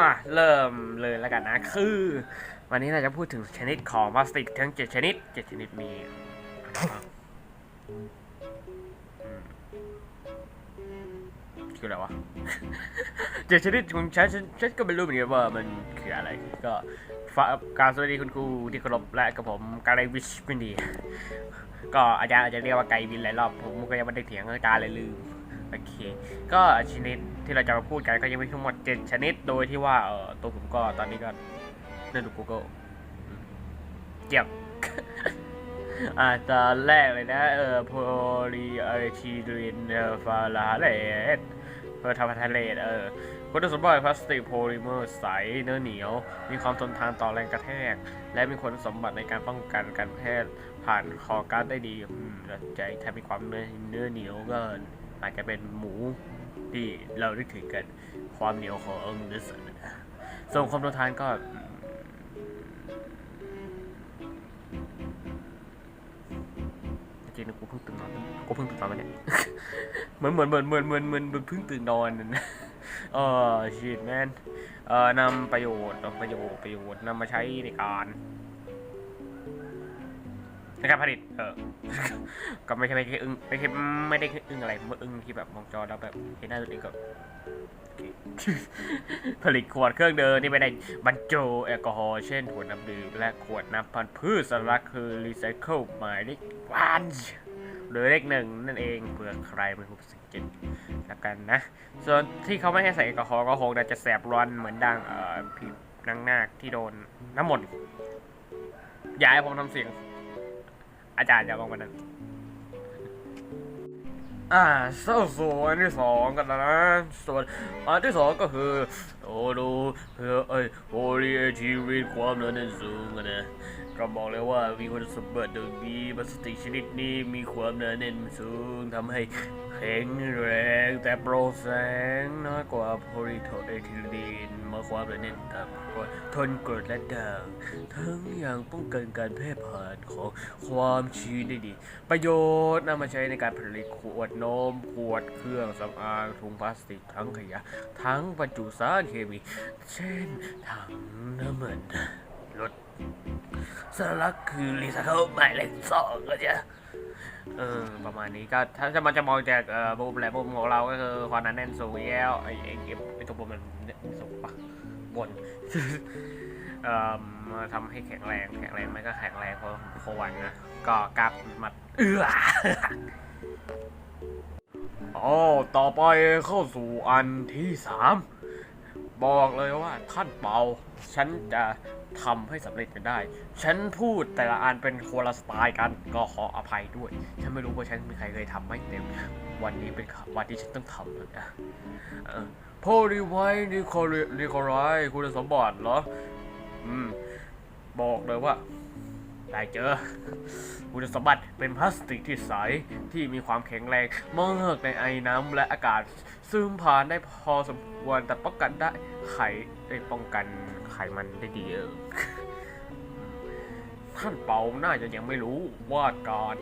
อะเริ่มเลยแล้วกันนะ คือ วันนี้เราจะพูดถึงชนิดของพลาสติกทั้ง7ชนิด7ชนิดมีคืออะไรวะเจ็ดชนิดของฉันฉันก็ไม่รู้เหมือนกันว่ามันคืออะไร ก็ฝากการสวัสดีคุณครูที่เคารพและกับผมกาไลวิชวินดี ก็อาจารย์อาจจะเรียกว่าไกวินหลายรอบผมก็ยังไม่ได้เถียงอาจารย์เลยลืม โอเค ก็ชนิด ที่เราจะมาพูดกันก็ยังมีทั้งหมด 7 ชนิด โดยที่ว่าเออตัวผมก็ตอนนี้ก็เล่นดู Google เจียบอ่าตอนแรกเลยนะเออโพลีไอทีรินเอฟาลาเลตเพื่อทำทะเลตเออคุณสมบัติพลาสติกโพลิเมอร์ใสเนื้อเหนียว มีความทนทานต่อแรงกระแทก และมีคุณสมบัติในการป้องกันการแพทย์ผ่านคอการได้ดีอืมใจถ้ามีความเนื้อเนื้อเหนียวก็อาจจะเป็นหมู ที่เราได้ถึงกันความเหนียวของเนื้อสัตว์ส่วนความทนทานก็จริงๆนะกูเพิ่งตื่นนอนกูเพิ่งตื่นนอนมาเนี่ยเหมือนเหมือนเหมือนเหมือนเหมือนเหมือนเพิ่งตื่นนอนนั่ะเออชีตแมนเอ่อนำประโยชน์ประโยชน์ประโยชน์นำมาใช้ในการ ในการผลิตเออ ก็ไม่ใช่ไม่ใช่อึ้งไม่ใช่ไม่ได้อึ้งอะไรเมื่ออึ้งที่แบบมองจอแล้วแบบเห็นหน้าตัวเองก็โอเคผลิตขวดเครื่องเดินที่ไม่ได้บรรจุแอลกอฮอล์เช่นขวน้ำดื่มและขวดน้ำพันธุ์พืชสารคือรีไซเคิลหมายเลขวันหรือเลขหนึ่งนั่นเองเผื่อใครไม่รู้สังเกตแล้วกันนะ ส่วนที่เขาไม่ให้ใส่แอลกอฮอล์ก็คงจะแสบร้อนเหมือนดังเอ่อผีนางนาคที่โดนน้ำมนต์อย่าให้ผมทำเสียง อาจารย์อย่าลองมันั้นอ่าส่วนส่วนที่สองกันนะ ส่วนอันที่สองก็คือ โอ้ดูเอ้ยโพลีเอทีวีความเนื้อแน่นสูงกันนะ ก็บอกเลยว่ามีคุณสมบัติดังนี้พลาสติกชนิดนี้มีความเนื้อแน่นสูงทำให้แข็งแรงแต่โปร่งแสงน้อยกว่าโพลีเอทิลีนมื่อความเนื้อแน่นต่ำกว่าทนกรดและด่างทั้งยังป้องกันการแพร่ผ่านของความชื้นได้ดี ประโยชน์นำมาใช้ในการผลิตขวดนมขวดเครื่องสำอางถุงพลาสติกทั้งขยะ ทั้งบรรจุสารเคมี เช่นถังน้ำมัน สาระคือรีไซเคิลหมายเลขสองก็จะเออประมาณนี้ก็ถ้าจะมันจะมองจากเอ่อมุมแหละมุมของเราก็คือความหนาแน่นสูงแล้วไอ้ไอ้ไอ้ไอ้ตัวบนมันสูงปะบนเอ่อทำให้แข็งแรงแข็งแรงไหมก็แข็งแรงเพราะพราะวันนะก็กราบมัดเอื้ออ๋อต่อไปเข้าสู่อันที่สามบอกเลยว่าท่านเป่า ฉันจะ ทำให้สำเร็จกันได้ ฉันพูดแต่ละอันเป็นคนละสไตล์กัน ก็ขออภัยด้วย ฉันไม่รู้ว่าฉันมีใครเคยทำไม่เต็ม วันนี้เป็นวันที่ฉันต้องทำเลยนะโพลีไวนิโคลนิโคลายคุณสมบัติเหรอ อืม บอกเลยว่า ได้เจอ คุณสมบัติเป็นพลาสติกที่ใสที่มีความแข็งแรงมากในไอ้น้ำและอากาศ ซึมผ่านได้พอสมควรแต่ป้องกันได้ไขได้ป้องกันไขมันได้ดีเออท่านเปาน่าจะยังไม่รู้ว่าการ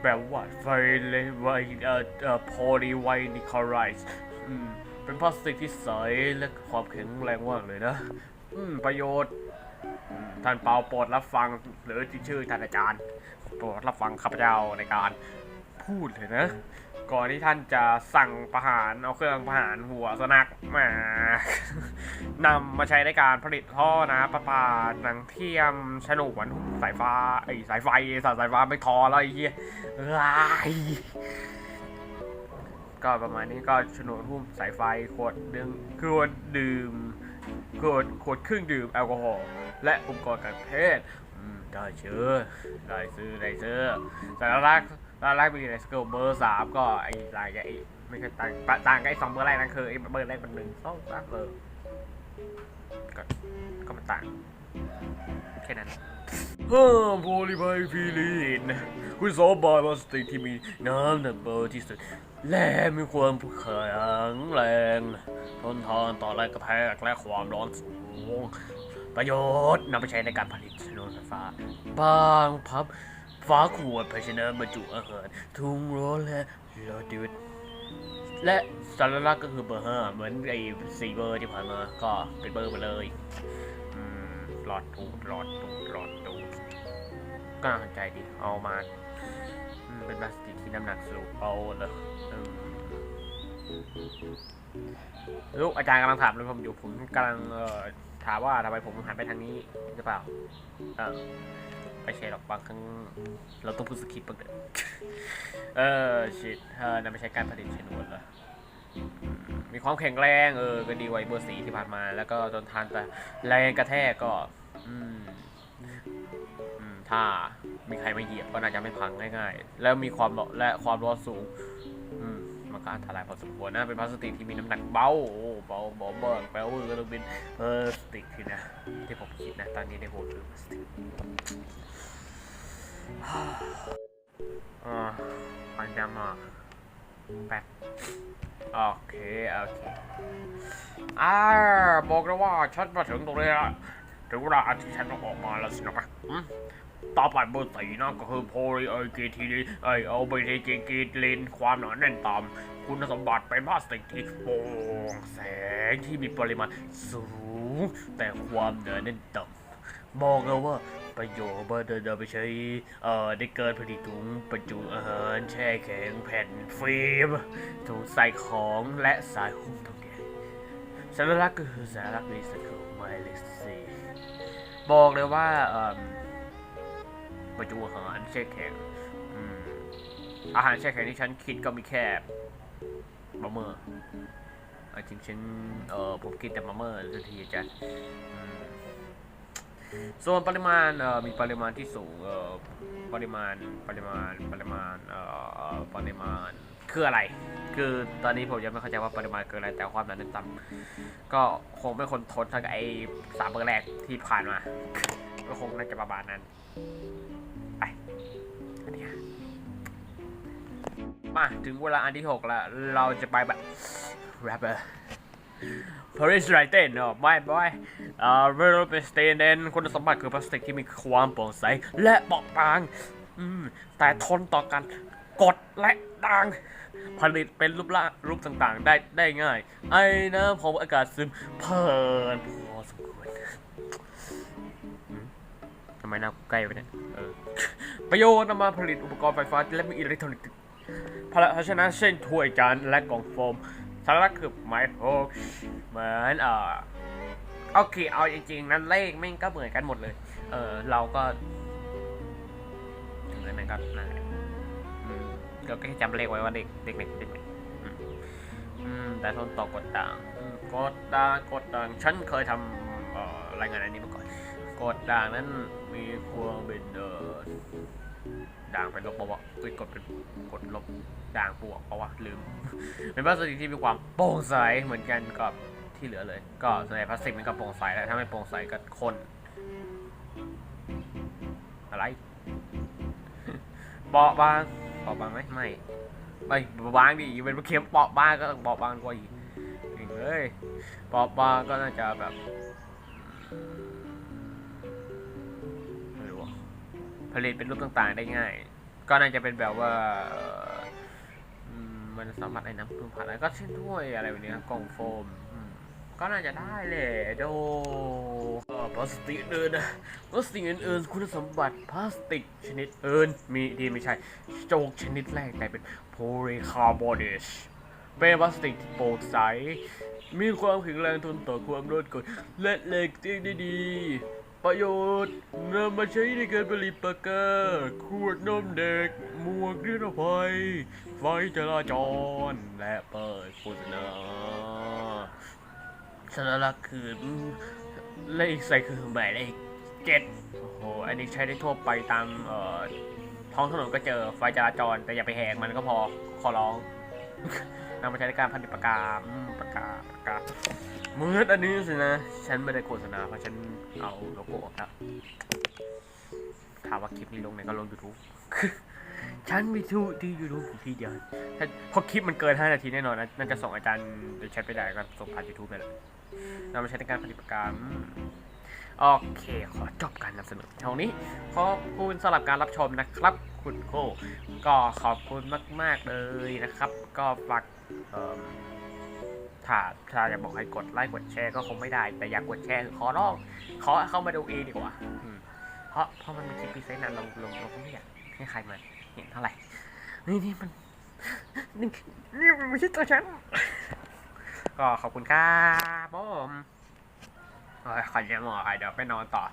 แปลว่าไฟเลไวเอ่อเอ่อโพลีไวนิคลไรส์อืมเป็นพลาสติกที่ใสและความแข็งแรงมากเลยนะ อืม ประโยชน์ ท่านเปาโปรดรับฟังหรือที่ชื่อท่านอาจารย์โปรดรับฟังข้าพเจ้าในการพูดเลยนะ ก่อนที่ท่านจะสั่งประหารเอาเครื่องประหารหัวสนักมานำมาใช้ในการผลิตท่อนะประปาหนังเทียมฉนวนสายฟ้าไอ้สายไฟสายสายฟ้าไม่ทอแล้วไอ้เหี้ยอ้ายก็ประมาณนี้ก็ฉนวนหุ้มสายไฟขวดดึงขวดดื่ม ขวดขวดเครื่องดื่มแอลกอฮอล์และอุปกรณ์การแพทย์ได้เชื่อได้ซื้อได้ซื้อแต่ละรักแต่ละรักมีในสเกลเบอร์สามก็ไอ้ลายไอ้ไม่ใช่ต่างต่างกับไอ้สองเบอร์แรกนั่นคือไอ้เบอร์แรกเป็นหนึ่งสองสามเบอร์ก็ก็มันต่าง แค่นั้นฮ้อโพลีไบฟิลีนคุณสมบัติพลาสติกที่มีน้ำหนักเบอร์ที่สุด และมีความแข็งแรงทนทานต่อแรงกระแทกและความร้อนสูง ประโยชน์นำไปใช้ในการผลิตชนวนไฟฟ้า บางพับฝาขวดภาชนะบรรจุอาหารถุงร้อนและโลดิวและสาระก็คือเบอร์ห้าเหมือนไอ้สี่เบอร์ที่ผ่านมาก็เป็นเบอร์ไปเลย หลอดตูดหลอดตูดหลอดตูดก็น่าสนใจดีเอามาเป็นพลาสติกที่น้ำหนักสูงเอาเลยลูกอาจารย์กำลังถามเลยผมอยู่ผมกำลังถามว่าทำไมผมหันไปทางนี้หรือเปล่าเออไม่ใช่หรอกบางครั้งเราต้องพูดสคริปต์บ้างเด็เออชิดเออนั่นไม่ใช่การผลิตชนวนเหรอ มีความแข็งแรงเออก็ดีกว่าเบอร์สีที่ผ่านมา แล้วก็จนทานแต่แรงกระแทกก็ อืมอืมถ้ามีใครมาเหยียบก็น่าจะไม่พังง่ายๆ แล้วมีความและความร้อนสูง อืมมันก็อันตรายพอสมควรนะเป็นพลาสติกที่มีน้ำหนักเบาโอ้เบาเบาเบิกแปลว่าก็ต้องเป็นพลาสติกที่นะที่ผมคิดนะตอนนี้ในหัวคือพลาสติกอ่าอันจะมาแป๊บ โอเค โอเคอ่าบอกแล้วว่าฉันมาถึงตรงนี้ละถึงเวลาที่ฉันต้องออกมาแล้วสินะอืมต่อไปเบอร์สี่นะก็คือโพลีไอเกทีไอเอาไปทีเกกีเลนความหนาแน่นต่ำคุณสมบัติเป็นพลาสติกที่โปร่งแสงที่มีปริมาณสูง แต่ความหนาแน่นต่ำบอกแล้วว่า ประโยชน์ว่าเดินไปใช้เอ่อในเกินผลิตถุงบรรจุอาหารแช่แข็งแผ่นฟิล์มถุงใส่ของและสายหุ้มตรงนี้สาระก็คือสาระรีไซเคิลหมเลขสี่บอกเลยว่าเอ่อบรรจุอาหารแช่แข็งอาหารแช่แข็งที่ฉันคิดก็มีแค่มะเมอร์เอาจริงฉันเออผมกินแต่มะเมอร์ทันทีอาจารย์ ส่วนปริมาณมีปริมาณที่สูงปริมาณปริมาณปริมาณปริมาณคืออะไร คือตอนนี้ผมยังไม่เข้าใจว่าปริมาณคืออะไรแต่ความหนาแน่นต่ำก็คงไม่คนทนเท่ากับไอ้สามเบอร์แรกที่ผ่านมา ก็คงน่าจะประมาณนั้นไปอันนี้มาถึงเวลาอันที่หกแล้ว เราจะไปแบบแรปเปอร์ Paris r i g h t e n เนาะไม่ไม่อ่าเวลเป็นสเตนเดนคุณสมบัติคือพลาสติกที่มีความโปร่งใส และเบาบางอืมแต่ทนต่อการกดและด่างผลิตเป็นรูปร่างรูปต่างๆ ได้ได้ง่าย ไอ้น้ำขออากาศซึมเพลินพอสมควรทำไมหน้าใกล้ไปเนี่ยเออประโยชน์นำมาผลิตอุปกรณ์ไฟฟ้า และมีอิเล็กทรอนิกส์ภาชนะเช่นถ้วยจานและกล่องโฟม สาระคือไมโฮกเหมือนเออโอเคเอาจริงๆ นั้นเลขแม่งก็เหมือนกันหมดเลย เออเราก็ถึงเลยแม่งก็นั่นะก็แค่จำเลขไว้ว่าเด็กเด็กเด็กเด็กอืมแต่ทนต่อกดด่างกดด่างกดด่างฉันเคยทำรายงานอันนี้มาก่อน กดด่างนั้นมีความเป็นเออ ด่างเป็นลบปะวะเอ้ยกดเป็นกดลบด่างบวกปะวะลืม เป็นพลาสติกที่มีความโปร่งใสเหมือนกันกับที่เหลือเลย ก็ส่วนใหญ่พลาสติกมันก็โปร่งใสแล้วถ้าไม่โปร่งใสก็ข้นอะไรเปาะบางเปาะบางไหมไม่ไม่เปบางดิเป็นเค็มเปาะบางก็ต้องเปาะบางกว่าอีกจริงเลยเปาะบางก็น่าจะแบบ ผลิตเป็นรูปต่างๆได้ง่าย ก็น่าจะเป็นแบบว่ามันสามารถไอ้น้ำพึ่งผ่านอะไรก็เช่นถ้วยอะไรแบบนี้กล่องโฟมก็น่าจะได้แหละโดพลาสติกอื่นนะพลาสติกอื่นๆคุณสมบัติพลาสติกชนิดอื่นมีดีไม่ใช่โจกชนิดแรกแต่เป็นโพลีคาร์บอเนตเป็นพลาสติกที่โปร่งใส มีความแข็งแรงทนต่อความร้อนกดและเหล็กเตียงได้ดี ประโยชน์นำมาใช้ในการผลิตปากกาขวดนมเด็ก หมวกนิรภัย ไฟจราจร และเปิดโฆษณาสัญลักษณ์คือเลขใส่คือหมายเลขเจ็ดโอ้โห อันนี้ใช้ได้ทั่วไปตามเอ่อท้องถนนก็เจอไฟจราจร แต่อย่าไปแหกมันก็พอขอร้อง นำมาใช้ในการผลิตปากกาอืมปากกาปากกาเหมือนอันนี้สินะ ฉันไม่ได้โฆษณาเพราะฉันเอาโลโก้ออกแล้วถามว่าคลิปนี้ลงไหนก็ลง YouTube ฉันมีทูที่ YouTube อยู่ที่เดียวถ้าพราะคลิปมันเกิน 5 นาทีแน่นอนนะน่าจะส่งอาจารย์โดยแชทไปได้ก็ส่งผ่าน YouTube ไปเลยนำมาใช้ในการผลิตปากกาอืม โอเค ขอจบการนำเสนอเท่านี้ ขอบคุณสำหรับการรับชมนะครับ คุณโคก็ขอบคุณมาก ๆ เลยนะครับ ก็ฝากถ้าถ้าจะบอกให้กดไลค์กดแชร์ก็คงไม่ได้ แต่อยากกดแชร์ขอร้องขอเข้ามาดูเองดีกว่าเพราะเพราะมันเป็นคลิปพิเศษนะเราเราเราก็ไม่อยากให้ใครมาเห็นเท่าไหร่ นี่นี่มันนี่นี่มันไม่ใช่ตัวฉันก็ขอบคุณครับผมเอ้ย ขอเลี้ยงหมอไอเดี๋ยวไปนอนต่อ